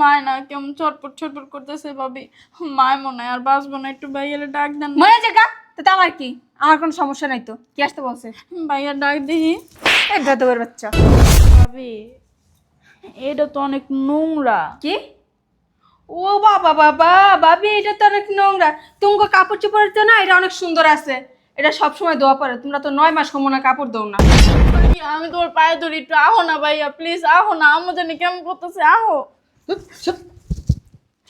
মায় না কেমন ছটপট ছটপট করতেছে ভাবি। মায় মনে হয় আর বাঁচবো না একটু ভাইয়ারে ডাক দেন না। মরে জায়গা তো আমার কি? আমার কোনো সমস্যা নাই তো। কি আসতে বলছে? ভাইয়া ডাক দিহি। এই বাচ্চা। ভাবি এটা তো অনেক নোংরা। কি? ও বাবা বাবা ভাবি এটা তো অনেক নোংরা। তুমগো কাপড় চোপড়ের তো না এটা অনেক সুন্দর আছে। এটা সবসময় দোয়া পরে। তোমরা তো নয় মাস কমনা কাপড় দাও না। আমি তোর পায়ে ধরি একটু আহো না ভাইয়া প্লিজ আহো না। আমি জানি কেমন করতেছে আহো।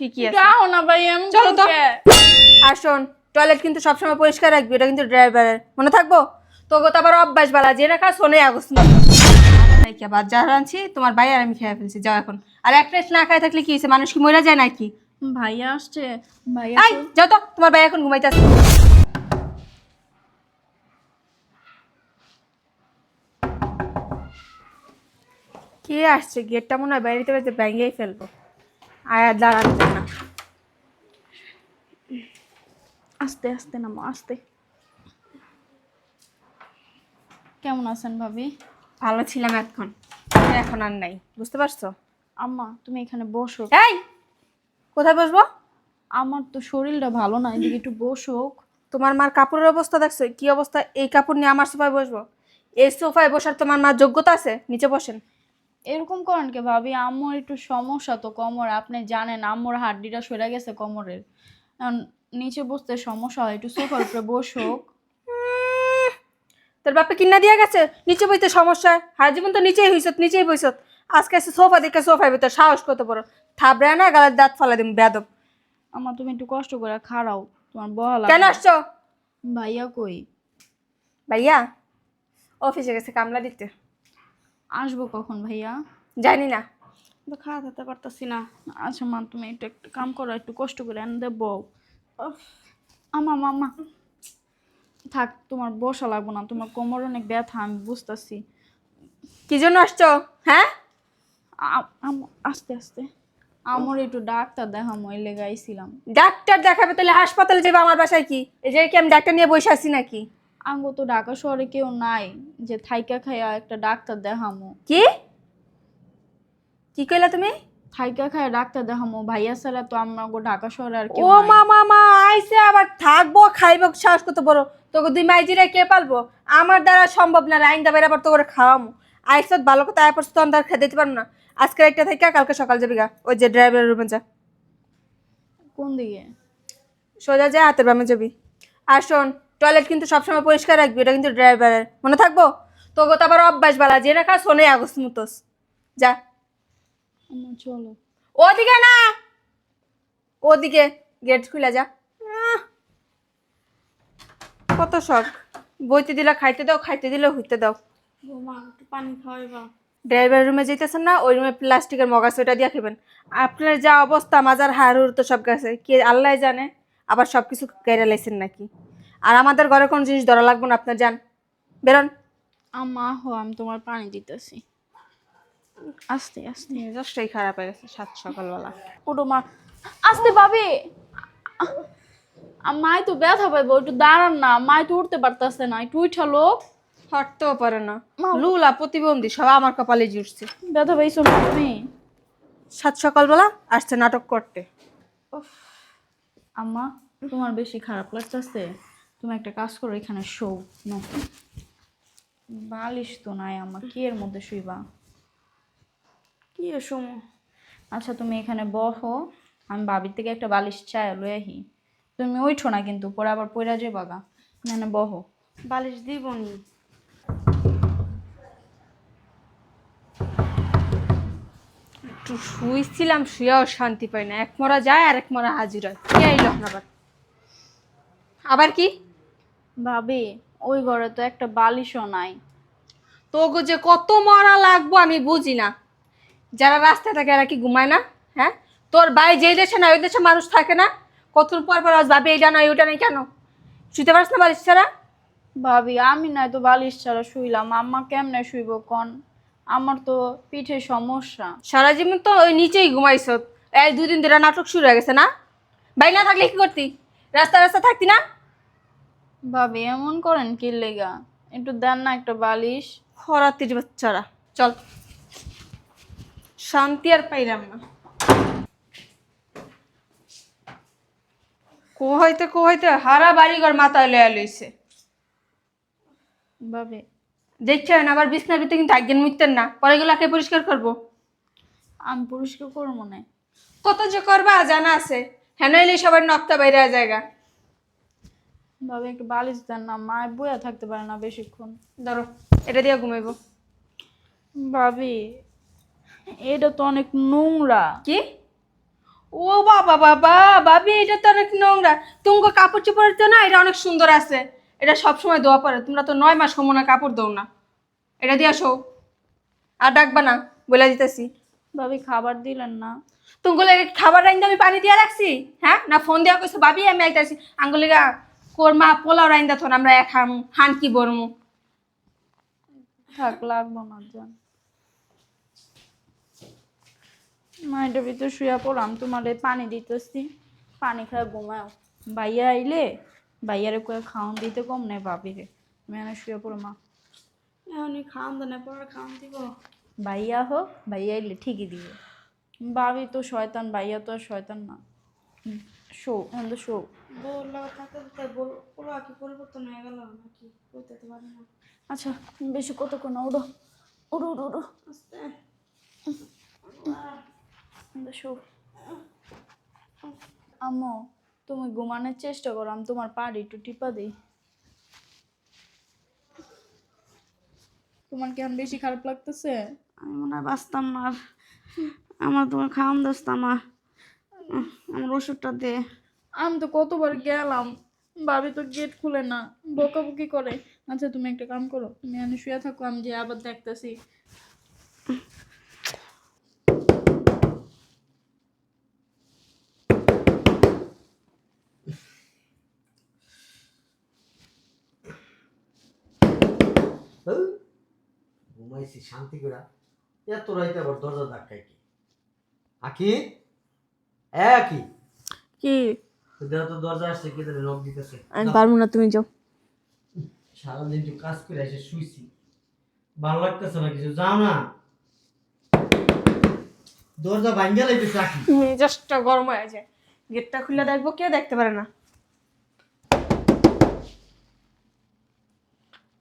ঠিকই আছে। আহো না ভাইয়া আমি চলো তো। তোকে আর শোন টয়লেট কিন্তু সবসময় পরিষ্কার রাখবি এটা কিন্তু ড্রাইভারের মনে থাকব? তোকে তো আবার অভ্যাস বালা যে রাখা শোনে আগস্ট বাদ যা আনছি? তোমার ভাই আর আমি খেয়ে ফেলছি যাও এখন। আর এক প্লেট না খায় থাকলে কি হয়েছে? মানুষ কি মরে যায় নাকি? ভাইয়া আসছে ভাইয়া আই যাও তো তোমার ভাই এখন ঘুমাইতে আসছে। কে আসছে? গেটটা মনে হয় বাইরে বাইরে ভেঙেই ফেলব। আর দাঁড়ানো না আস্তে আস্তে নামো আস্তে। কেমন আছেন ভাবি? ভালো ছিলাম এখন। এখন আর নাই বুঝতে পারছ? আম্মা তুমি এখানে বসো। এই কোথায় বসবো? আমার তো শরীরটা ভালো না এদিকে একটু বসো। তোমার মার কাপড়ের অবস্থা দেখছ? কি অবস্থা? এই কাপড় নিয়ে আমার সোফায় বসবো? এই সোফায় বসার তোমার মার যোগ্যতা আছে? নিচে বসেন। এরকম করেন কে ভাবি? আম্মুর একটু সমস্যা তো কোমরে আপনি জানেন আম্মুর হাড্ডিটা সরে গেছে কোমরের। এখন নিচে বসতে সমস্যা হয় একটু সোফার উপরে বসো উম, তোর বাপে কিনা দিয়া গেছে? নিচে বইতে সমস্যা? হার জীবন তো নিচেই হইছত নিচেই বইছত আজকে এসে সোফা দেখে সোফায় ভিতর সাহস কত বড়। থাবড়ে না গালের দাঁত ফালা দিম বেদব আমার তুমি একটু কষ্ট করে খাড়াও তোমার বহাল কেন আসছো? ভাইয়া কই? ভাইয়া অফিসে গেছে কামলা দিতে। আসব কখন ভাইয়া? জানি না। তো খাওয়া খেতে পারতাছি না। আচ্ছা মা তুমি একটু একটু কাম করো একটু কষ্ট করে এনে দেবো। আমা মামা থাক তোমার বসা লাগবো না তোমার কোমর অনেক ব্যথা আমি বুঝতেছি। কি জন্য আসছো? হ্যাঁ? আস্তে আস্তে। আমার একটু ডাক্তার দেখা মই লেগাইছিলাম ডাক্তার দেখাবে তাহলে হাসপাতালে যাবে আমার বাসায় কি? এই যে কি আমি ডাক্তার নিয়ে বসে আছি নাকি? আঙ্গ তো ঢাকা শহরে কেউ নাই যে থাইকা খাইয়া একটা ডাক্তার দেখামো। কি? কি কইলা তুমি? থাইকা খাইয়া ডাক্তার দেখামো ভাইয়া ছাড়া তো আমরা গো ঢাকা শহরে আর কেউ ও নাই। মা মা মা আইসে আবার থাকব খাইবো সাহস কত বড়। তোকে দুই মাইজিরা কে পালবো? আমার দ্বারা সম্ভব না আইন দাবার আবার তোকে খাওয়ামো। আইসত ভালো কথা আয় পড়ছে তো আমি খেতে দিতে পারব না। আজকে একটা থেকে কালকে সকাল যাবি গা ওই যে ড্রাইভারের রুমে যা। কোন দিকে? সোজা যা হাতের বামে যাবি। আর শোন টয়লেট কিন্তু সবসময় পরিষ্কার রাখবি এটা কিন্তু ড্রাইভারের। মনে থাকব? তো আবার অভ্যাস বালা যে রাখা শোনে আগস্ট মতোস যা। চলো। ওদিকে না! ওদিকে গেট খুলে যা। কত শখ। বইতে দিলা খাইতে দাও খাইতে দিলে হইতে দাও। বৌমা পানি খাওয়াইবা। ড্রাইভার রুমে যেতেছেন না ওই রুমে প্লাস্টিকের মগ ওটা দিয়ে খাবেন। আপনার যা অবস্থা মাজার হাড় হুড় তো সব গেছে কে আল্লাহ জানে আবার সব কিছু কেড়ে লাইছেন নাকি? আর আমাদের ঘরে কোনো জিনিস ধরা লাগবে না আপনার যান বেরোন। আমা হো আমি তোমার পানি দিতেছি। আস্তে আস্তে। মেজাজটাই খারাপ হয়ে গেছে সাত সকালবেলা। ওটো মা আস্তে পাবে মাই তো ব্যথা পাইবো একটু দাঁড়ান না। মাই তো উঠতে পারতাছে না একটু উঠা লোক। হাঁটতেও পারে না। লুলা প্রতিবন্ধী সব আমার কপালে জুড়ছে। ব্যথা পাইছো তুমি? সাত সকালবেলা আসছে নাটক করতে। আম্মা তোমার বেশি খারাপ লাগছে লাগতেছে। তুমি একটা কাজ করো এখানে শো নো বালিশ তো নাই আমার কি এর মধ্যে শুইবা? কি এসম আচ্ছা তুমি এখানে বহো আমি বাবির থেকে একটা বালিশ চাই লই আহি। তুমি উঠো না কিন্তু পরে আবার পয়রা যে বাগা মানে বহো বালিশ দিব নি। একটু শুইছিলাম শুয়েও শান্তি পাই না। এক মরা যায় আর এক মরা হাজির হয়। কে আইলো আবার আবার কি? ভাবি ওই ঘরে তো একটা বালিশও নাই। তোগো যে কত মরা লাগবো আমি বুঝি না। যারা রাস্তায় থাকে এরা কি ঘুমায় না? হ্যাঁ? তোর ভাই যেই দেশে না ওই দেশে মানুষ থাকে না? কত পর পর আজ ভাবি এইটা নয় ওইটা নেই কেন? শুতে পারছ না বালিশ ছাড়া? ভাবি আমি নাই তো বালিশ ছাড়া শুইলাম আম্মা কেমনে শুইব কন? আমার তো পিঠে সমস্যা। সারা জীবন তো ওই নিচেই ঘুমাইছ। এই দুদিন ধরে নাটক শুরু হয়ে গেছে না? ভাই না থাকলে কি করতি? রাস্তা রাস্তা থাকতি না? ভাবি এমন করেন কি লেগা? একটু দেন না একটা বালিশ। খরাতির বাচ্চারা। চল। শান্তি আর পাইলাম না। কোহাইতে কোহাইতে হারা বাড়িঘর মাথায় লয়া লইছে। ভাবি। দেখছেন আবার বিছনার ভিতরে কিন্তু একদিন মিটতেন না। পরে গেলে কে পরিষ্কার করব? আমি পরিষ্কার করব না। কত যে করবা জানা আছে। হেন এলে সবার নক্তা বাইরে জায়গা ভাবি একটু বালিশ দেন না মায় বইয়া থাকতে পারে না বেশিক্ষণ। ধরো এটা দিয়ে ঘুমাইবো। ভাবি এটা তো অনেক নোংরা। কি? ও বাবা বাবা বাবি এটা তো অনেক নোংরা। তুমি কাপড় চোপড় তো না এটা অনেক সুন্দর আছে। এটা সবসময় দোয়া পরে তোমরা তো নয় মাস সময় কাপড় দৌ না। এটা দিয়ে আসো আর ডাকবা না বলে দিতেছি। ভাবি খাবার দিলেন না। তুমি খাবার রাইন্দা আমি পানি দিয়া রাখছি হ্যাঁ? না ফোন দেওয়া কইছো ভাবি আমি আইতাছি। আঙ্গুলিগা কোরমা পোলাও রাইন্দা থন আমরা এক খামু হান কি বরমু। থাক লাগবো না যান। মাইটার ভিতরে শুয়া পড়লাম তোমারে পানি দিতেছি। পানি খায় ঘুমাও ভাইয়া আইলে ভাইয়ারে কয়ে খাওয়ান দিতে কম নেই ভাবিরে আমি এনে শুয়ে পড়ো মা। এখন খাওয়ান দেন পরে খাওয়ান দিব। ভাইয়া হোক ভাইয়া আইলে ঠিকই দিবে। ভাবি তো শয়তান ভাইয়া তো আর শয়তান না। শো এখন তো শো। আচ্ছা বেশি কতক্ষণ না উড়ো? উড়ো উড়ো উড়ো। আস্তে। শো আম্মু তুমি ঘুমানোর চেষ্টা করো আমি তোমার পাড়ি একটু টিপা দিই। তোমার কেমন বেশি খারাপ লাগতেছে? আমি মনে হয় বাঁচতাম না আর আমার তোমার খাওয়ান দোস্তাম না আমার ওষুধটা দে। আমি তো কতবার গেলাম। ভাবি তো গেট খুলে না। বকাবকি করে। আচ্ছা তুমি একটা কাম করো। তুমি এনে শুয়ে থাকো আমি যে আবার দেখতেছি। হ্যাঁ? ঘুমাইছি শান্তি করে এত রাইতে আবার দরজা ধাক্কায় কি? আকি এ আকি কি? দেখ তো দরজা আসছে কি জানি নখ দিতেছে। আমি পারব না তুমি যাও। সারাদিন একটু কাজ করে এসে শুইছি। ভালো লাগতেছে না কিছু? যাও না। দরজা ভাঙ্গা মেজাজটা গরম হয়ে যায় গেটটা খুলে দেখব কে দেখতে পারে না।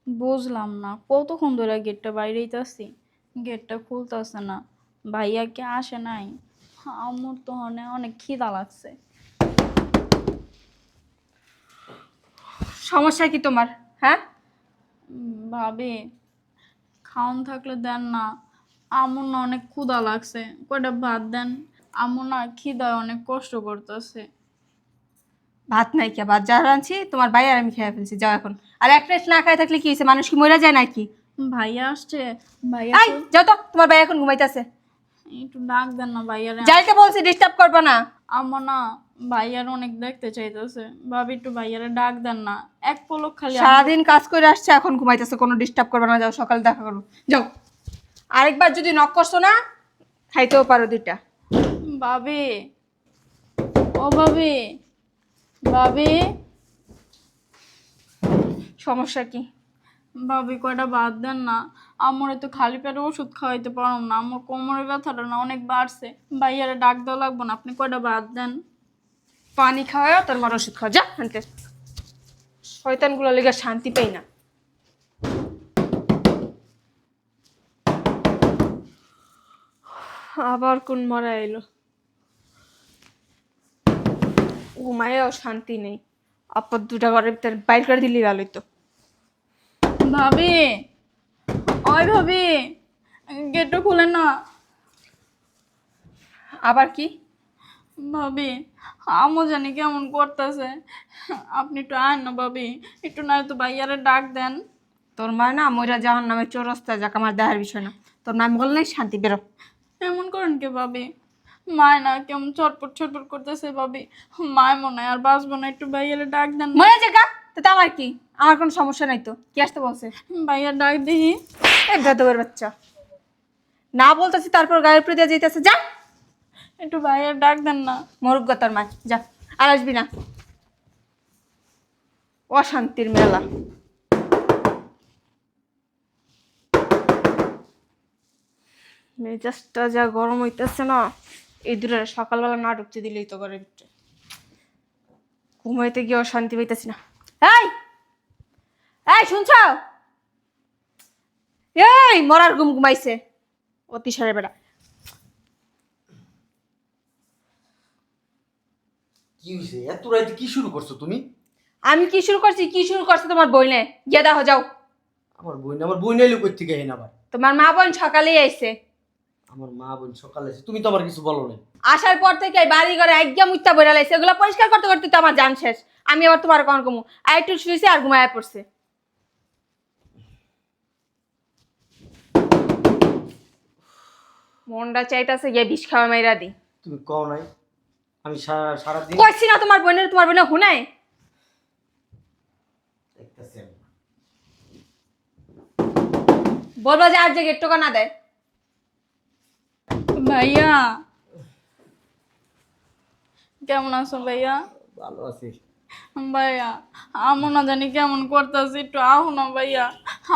বুঝলাম না কতক্ষণ ধরে গেটটা বাইরেই আসছি গেটটা খুলতেছে না। ভাইয়া কি আসে নাই? আমার তো অনেক খিদা লাগছে। সমস্যা কি তোমার? হ্যাঁ? ভাবি খাওন থাকলে দেন না। আমার না অনেক ক্ষুধা লাগছে। কয়টা ভাত দেন? আমার না খিদায় অনেক কষ্ট করতেছে। ভাত নাই কে? ভাত যা রাঁধছি তোমার ভাই আর আমি খেয়ে ফেলছি। যাও এখন। আর এক প্লেট না খাই থাকলে কি হয়েছে? মানুষ কি মরে যায় নাকি? ভাইয়া আসছে। ভাইয়া যাও তো। তোমার ভাই এখন ঘুমাইতেছে। একটু ডাক দেন না ভাইয়ারে। যাইতে বলছি ডিস্টার্ব করব না। আমার না ভাইয়ার অনেক দেখতে চাইতেছে। ভাবি একটু ভাইয়ারে ডাক দেন না। এক পলক খালি সারাদিন কাজ করে আসছে এখন ঘুমাইতেছে কোনো ডিস্টার্ব করবে না। যাও সকালে দেখা করো। যাও। আরেকবার যদি নক করছ না খাইতেও পারো দুইটা। ভাবি। ও ভাবি। ভাবি। সমস্যা কি? ভাবি কয়টা বাদ দেন না। আমার তো খালি পেটে ওষুধ খাওয়াইতে পারলাম না। আমার কোমরের ব্যথাটা না অনেক বাড়ছে। ভাইয়ারে ডাক দেওয়া লাগবো না, আপনি কয়টা বাদ দেন? পানি খাওয়াও তোর মার ওষুধ খাওয়া। যা, আনতে। শয়তানগুলো লেগে শান্তি পাই না। আবার কোন মরা এলো? ঘুমায়ও শান্তি নেই। আপদ দুটা ঘরের ভিতরে বাইর করে দিলেই ভালোই তো। ভাবি। ওই ভাবি গেটটা খুলে না। আবার কি? ভাবি আমও জানি কেমন করতেছে। আপনি একটু আয় না ভাবি একটু না তো ভাইয়ারে ডাক দেন। তোর মা না ময়রা যাওয়ার নামে চৌরাস্তা যাক আমার দেখার বিষয় না। তোর নাম বললেই শান্তি বেরো। এমন করেন কে ভাবি? মায় না কেমন চটপট ছটপট করতেছে ভাবি। মায় মনে হয় আর বাঁচবো না একটু ভাইয়ারে ডাক দেন না। মরে জায়গা তো আমার কি? আমার কোনো সমস্যা নাই তো? কি আসতে বলছে? ভাইয়ার ডাক দিহি। বেদবের বাচ্চা। না বলতেছি তারপর গায়ের উপরে দিয়ে যেতেছে যা। একটু ভাইয়ার ডাক দেন না। মরুগ্গা তোর মা। যা। আর আসবি না। অশান্তির মেলা। মেজাজটা যা গরম হইতেছে না। এই দূরে সকালবেলা না ঢুকতে দিলেই তো ঘরের ভিতরে। ঘুমাইতে গিয়েও শান্তি পাইতেছি না। এই এই শুনছ? এই মরার ঘুম ঘুমাইছে। অতি বেড়া। কি হয়েছে এত রাইতে কি শুরু করছ তুমি? আমি কি শুরু করছি? কি শুরু করছে তোমার বই নে গিয়ে দেখো যাও। আমার বোন আমার বোন এলো কই থেকে আবার। তোমার মা বোন সকালেই আইছে। আমার মা বোন সকালে এসে তুমি তো আমার কিছু বলো না আসার পর থেকে বাড়ি ঘরে একদম উত্তা বইরা লাইছে এগুলো পরিষ্কার করতে করতে তো আমার জান শেষ। আমি আবার তোমার কখন কমু? আর একটু শুয়েছে আর ঘুমায় পড়ছে। মনটা চাইতাছে গিয়ে বিষ খাওয়া মাইরা দি। তুমি কও নাই। আমি সারা সারাদিন কইছি না তোমার বোনের তোমার দেখতেছি আমি। বলব যে আর যে গেট টোকা না দেয়। ভাইয়া। কেমন আছো ভাইয়া? ভালো আছি। ভাইয়া আমও না জানি কেমন করতেছি একটু আহ না ভাইয়া।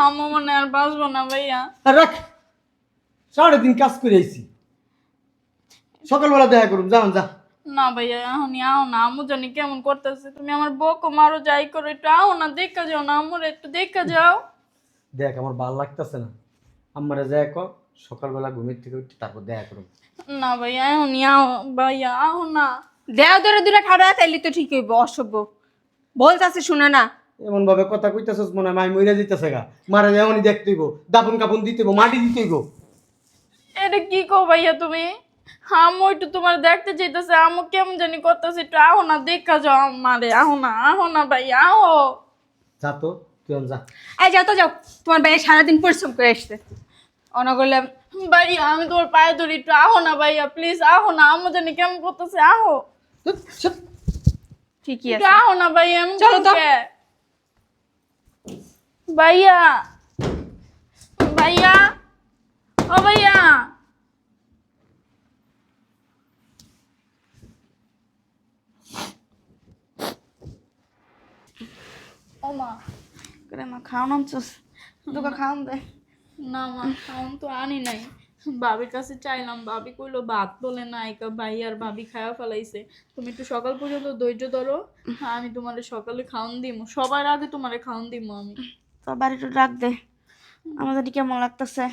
আমও মনে আর বাঁচবো না ভাইয়া। রাখ সারাদিন কাজ করে আইছি। সকালবেলা দেখা করুন যান যা না ভাইয়া এখনই আও না আমু জানি কেমন করতেছে। তুমি আমার বউকে মারো যাই করো একটু আও না দেখা যাও না আমুর একটু দেখা যাও। দেখ আমার ভালো লাগতেছে না। আমারে যাই কর সকালবেলা ঘুমের থেকে উঠে তারপর দেখা করুন না ভাইয়া এখনই আও ভাইয়া আও না। দেও ধরে দূরে ঠাড়া তাইলে তো ঠিক হইব অসভ্য। বলতাছে শুনে না। এমন ভাবে কথা কইতেছস মনে হয় মাই মইরা দিতেছে গা। মারা যেমনই দেখতেইব দাপন কাপন দিতেইব মাটি দিতেইব এটা কি কো ভাইয়া তুমি? আমু একটু তোমার দেখতে চাইতেছে আমু কেমন জানি করতেছে একটু আও না দেখা যাও আমারে আও না আও না ভাইয়া আও যা তো তুই এখন যা। এই যাও তো যাও। তোমার ভাই সারাদিন পরিশ্রম করে আসছে। অনা করলে ভাইয়া আমি তোমার পায়ে ধরি একটু আহো না ভাইয়া প্লিজ আহো না আমু জানি কেমন করতেছে আহো। ঠিকই আছে। আহো না ভাইয়া আমি চলো তো। কে? ভাইয়া ভাইয়া ও ভাইয়া। ও মা করে মা খাওয়ান আনছস তোকে খাওয়ান দে। না মা খাওয়ান তো আনি নাই। ভাবির কাছে চাইলাম ভাবি কইলো ভাত বলে না কা ভাই আর ভাবি খাওয়া ফেলাইছে। তুমি একটু সকাল পর্যন্ত ধৈর্য ধরো আমি তোমারে সকালে খাওয়ান দিমু। সবার আগে তোমারে খাওয়ান দিমু আমি। তো বাড়িটা ডাক দে। আমাদের কেমন লাগতেছে?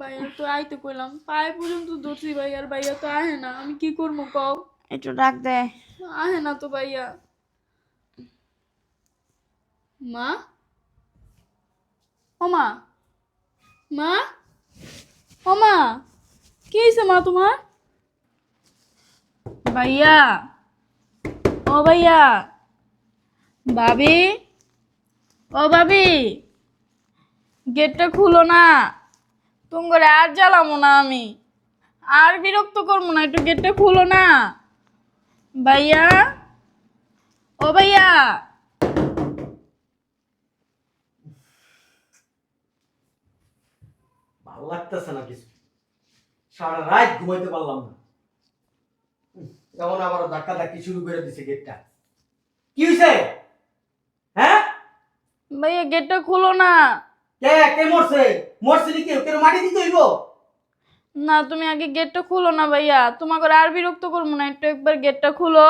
ভাইয়া তো আইতে কইলাম পায়ে পর্যন্ত ধরছি ভাইয়ার ভাইয়া তো আহে না। আমি কি করব কও? একটু ডাক দে। আহে না তো ভাইয়া। মা? ও মা? মা? ও কি হয়েছে মা তোমার? ভাইয়া, ও ভাইয়া, ভাবি, ও ভাবি, গেটটা খুলো না তুমি করে আর জ্বালামো না আমি, আর বিরক্ত করব না, একটু গেটটা খুলো না। ভাইয়া, ও ভাইয়া ভালো লাগতেছে না কিছু। সারা রাত ঘুমাইতে পারলাম না। আবার ধাক্কা ধাক্কি শুরু করে দিছে গেটটা কি হয়েছে হ্যাঁ? ভাইয়া গেটটা খুলো না। কে? কে মরছে? মরছে কেউ? মাটি দিতে হইব? না তুমি আগে গেটটা খুলো না ভাইয়া। তোমাকে আর বিরক্ত করব না। একটু একবার গেটটা খুলো।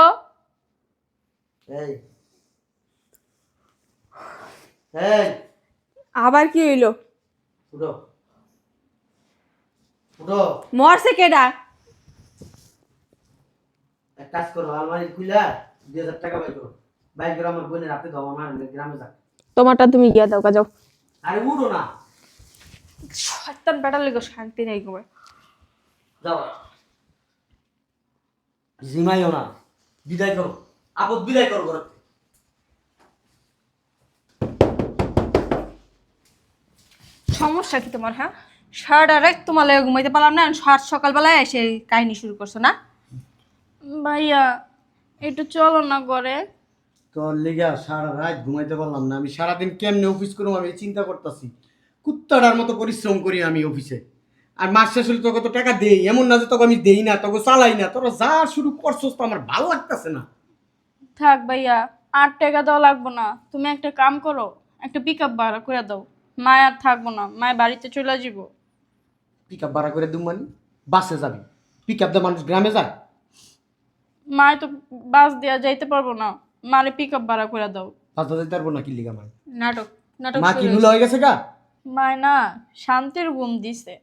এই। এই। আবার কি হইল? মরছে কেডা? এক কাজ করো আলমারি খুলে দুই হাজার টাকা বাই করো। বাই করে আমার বোনের হাতে দাও আমার গ্রামে যাক। তোমারটা তুমি গিয়া দাও যাও। আরে উঠো না। শয়তান বেটার লেগে শান্তি নেই ঘুমায় যাও। জিমাইও না। বিদায় করো। আপদ বিদায় করো ঘর। সমস্যা কি তোমার হ্যাঁ? সারাটা রাত তোমার লাগে ঘুমাইতে পারলাম না সাত সকালবেলায় এসে কাহিনী শুরু করছ না? ভাইয়া একটু চলো না করে তোর লেগা সারা রাত ঘুমাইতে পারলাম না আমি সারাদিন কেমনে অফিস করব আমি চিন্তা করতেছি। কুত্তাটার মতো পরিশ্রম করি আমি অফিসে আর মাস শেষ হলে তোকে তো টাকা দেই এমন না যে তোকে আমি দেই না তোকে চালাই না তোরা যা শুরু করছস তো আমার ভালো লাগতেছে না। থাক ভাইয়া আট টাকা দেওয়া লাগবো না। তুমি একটা কাম করো একটা পিক আপ ভাড়া করে দাও। মায় আর থাকব না মায় বাড়িতে চলে যাব। পিক আপ ভাড়া করে দুম মানে বাসে যাবি। পিক আপ দিয়ে মানুষ গ্রামে যায়? মায় তো বাস দেওয়া যাইতে পারব না। মারে পিক আপ ভাড়া করে দাও। পাঁচ হাজার পারব না কি লিগা মাই নাটক নাটক মা কি। নুলা হয়ে গেছে গা? মায় না শান্তির ঘুম দিছে।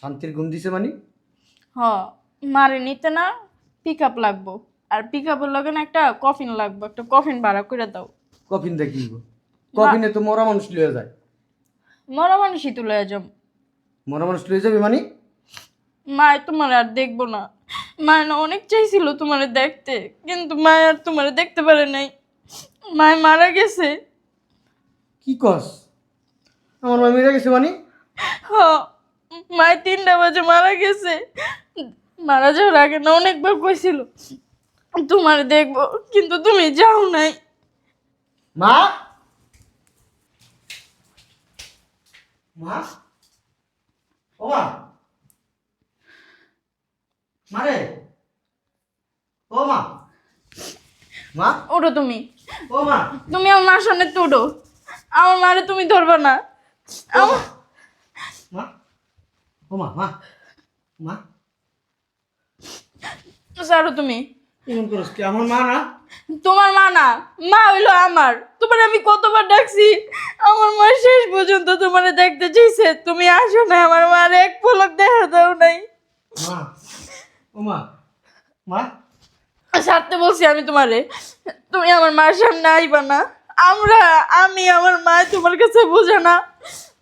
শান্তির ঘুম দিছে মানে? হ মারে নিতে না পিক আপ লাগবো। আর পিক আপের লগে না একটা কফিন লাগবো একটা কফিন ভাড়া করে দাও। কফিন দেখিব কফিনে তো মরা মানুষ লয়ে যায়। মরা মানুষই তুলে যাম মরা মানুষ লয়ে যাবে মানে? মায় তোমার আর দেখব না। মায় না অনেক চাইছিল তোমার দেখতে কিন্তু মায় আর তোমার দেখতে পারে নাই। মায় মারা গেছে। কি কস? আমার মা মেরে গেছে মানে? হ মায় তিনটা বাজে মারা গেছে। মারা যাওয়ার আগে না অনেকবার কইছিল তোমার দেখব কিন্তু তুমি যাও নাই। মা? মা? ও মা মারে ও মা। মা ওঠো তুমি। ও মা তুমি আমার মার সামনে তোড়ো। আমার মারে তুমি ধরবা না। মা ও মা। মা। মা। ছাড়ো তুমি। এমন করস কি? আমার মা না? তোমার মা না? মা হইল আমার। তোমার আমি কতবার ডাকছি? আমার মা শেষ পর্যন্ত তোমার দেখতে চাইছে। তুমি আসো না আমার মার এক পলক দেখা দাও নাই। মা ও মা মা? ছাড়তে বলছি আমি তোমারে। তুমি আমার মার সামনে আইবা না। আমরা আমি আমার মা তোমার কাছে বোঝে না।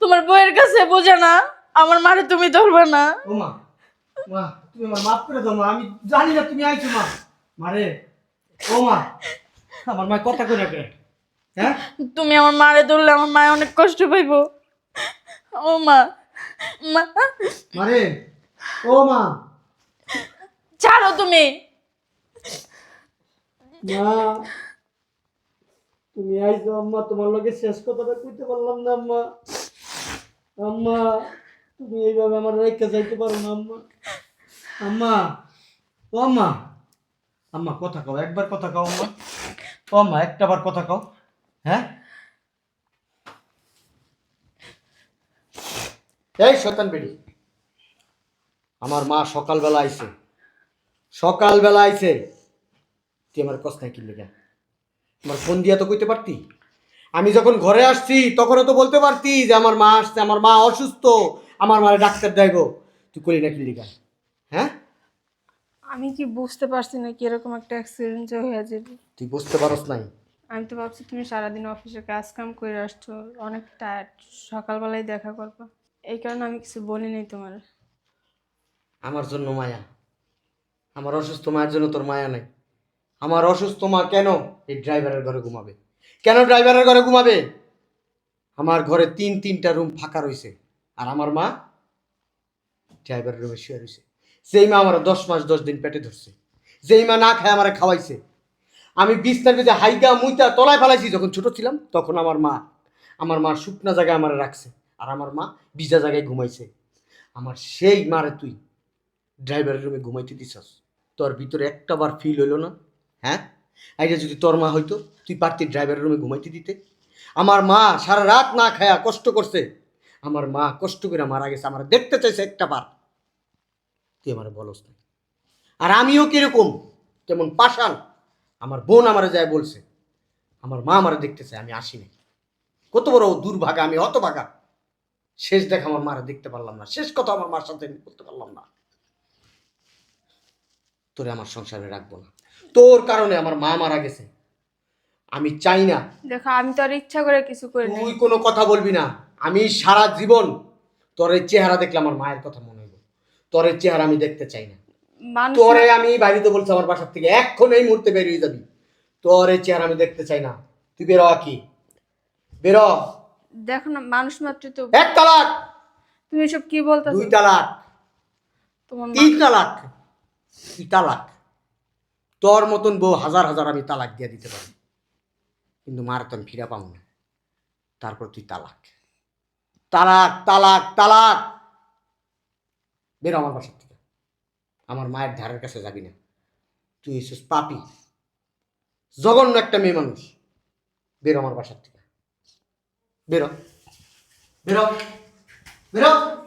তোমার বউয়ের কাছে বোঝে না। আমার মারে তুমি ধরবে না। ও মা মা তুমি আমার মাফ করে দাও মা। আমি জানি না তুমি আইছো মা। মারে ও মা আমার মা কথা কই রাখে হ্যাঁ? তুমি আমার মারে ধরলে আমার মায় অনেক কষ্ট পাইব। ও মা মা। মারে ও মা। ছাড়ো তুমি। মা তুমি আইছো আম্মা তোমার লগে শেষ কথাটা কইতে পারলাম না আম্মা। আম্মা তুমি এইভাবে আমার রেখে যাইতে পারো না আম্মা। আম্মা ও আম্মা। আম্মা, কথা কও, একবার কথা কও আম্মা। ও আম্মা একটা বার কথা কও হ্যাঁ? এই শতান বেড়ি। আমার মা সকালবেলা আইছে। সকালবেলা আইছে। তুই আমার কস্তায় কি লেগে আমার ফোন দিয়া তো কইতে পারতি? আমি যখন ঘরে আসছি, তখনও তো বলতে পারতি যে আমার মা আসছে, আমার মা অসুস্থ, আমার মারে ডাক্তার দেব তুই করি না কি লেগা হ্যাঁ? আমি কি বুঝতে পারছি না কি এরকম একটা অ্যাক্সিডেন্ট হয়ে যাবে? তুই বুঝতে পারস নাই? আমি তো ভাবছি তুমি সারাদিন অফিসে কাজ কাম করে আসছো অনেক টায়ার্ড সকালবেলায় দেখা করবা। এই কারণে আমি কিছু বলি নাই তোমার। আমার জন্য মায়া। আমার অসুস্থ মায়ের জন্য তোর মায়া নাই। আমার অসুস্থ মা কেন এই ড্রাইভারের ঘরে ঘুমাবে? কেন ড্রাইভারের ঘরে ঘুমাবে? আমার ঘরে তিন তিনটা রুম ফাঁকা রয়েছে। আর আমার মা ড্রাইভারের রুমে শুয়ে রয়েছে। যেই মা আমার দশ মাস দশ দিন পেটে ধরছে, যেই মা না খায় আমার খাওয়াইছে। আমি বিছনার ভিতরে হাইগা মুইতা তলায় ফেলাইছি যখন ছোট ছিলাম, তখন আমার মা আমার মা শুকনা জায়গায় আমার রাখছে আর আমার মা ভিজা জায়গায় ঘুমাইছে। আমার সেই মারে তুই ড্রাইভারের রুমে ঘুমাইতে দিছস, তোর ভিতরে একটা বার ফিল হইল না হ্যাঁ? আইডিয়া যদি তোর মা হইতো, তুই পারতি ড্রাইভারের রুমে ঘুমাইতে দিতে। আমার মা সারা রাত না খায়া কষ্ট করছে, আমার মা কষ্ট করে মারা গেছে, আমার দেখতে চাইছে একটা বার। তুই আমার বলস না আর আমিও কীরকম? কেমন পাশান আমার বোন আমারে যায় বলছে আমার মা আমারে দেখতে চায় আমি আসিনি কত বড় দুর্ভাগা আমি হতভাগা। শেষ দেখা আমার মারা দেখতে পারলাম না। শেষ কথা আমার মার সাথে আমি করতে পারলাম না। তোরে আমার সংসারে রাখব না। তোর কারণে আমার মা মারা গেছে। আমি চাই না। দেখো আমি তো আর ইচ্ছা করে কিছু করি তুই কোনো কথা বলবি না। আমি সারা জীবন তোর এই চেহারা দেখলে আমার মায়ের কথা মনে তোর এই চেহারা আমি দেখতে চাই না। মানুষ তোরে আমি বাড়িতে বলছি আমার বাসার থেকে এখন এই মুহূর্তে বেরিয়ে যাবি। তোর এই চেহারা আমি দেখতে চাই না। তুই বেরো কি বেরো দেখো না মানুষ মাত্র তো এক তালাক! তুমি এসব কি বলতে দুই তালাক। তোমার তিন তালাক। তুই তালাক। তোর মতন বউ হাজার হাজার আমি তালাক দিয়ে দিতে পারি। কিন্তু মার তো আমি ফিরা পাবো না। তারপর তুই তালাক। তালাক তালাক তালাক! বেরো আমার বাসার থেকে আমার মায়ের ধারের কাছে যাবি না। তুই এসেছিস পাপি। জঘন্য একটা মেয়ে মানুষ। বেরো আমার বাসার থেকে বেরো। বেরো। বেরো।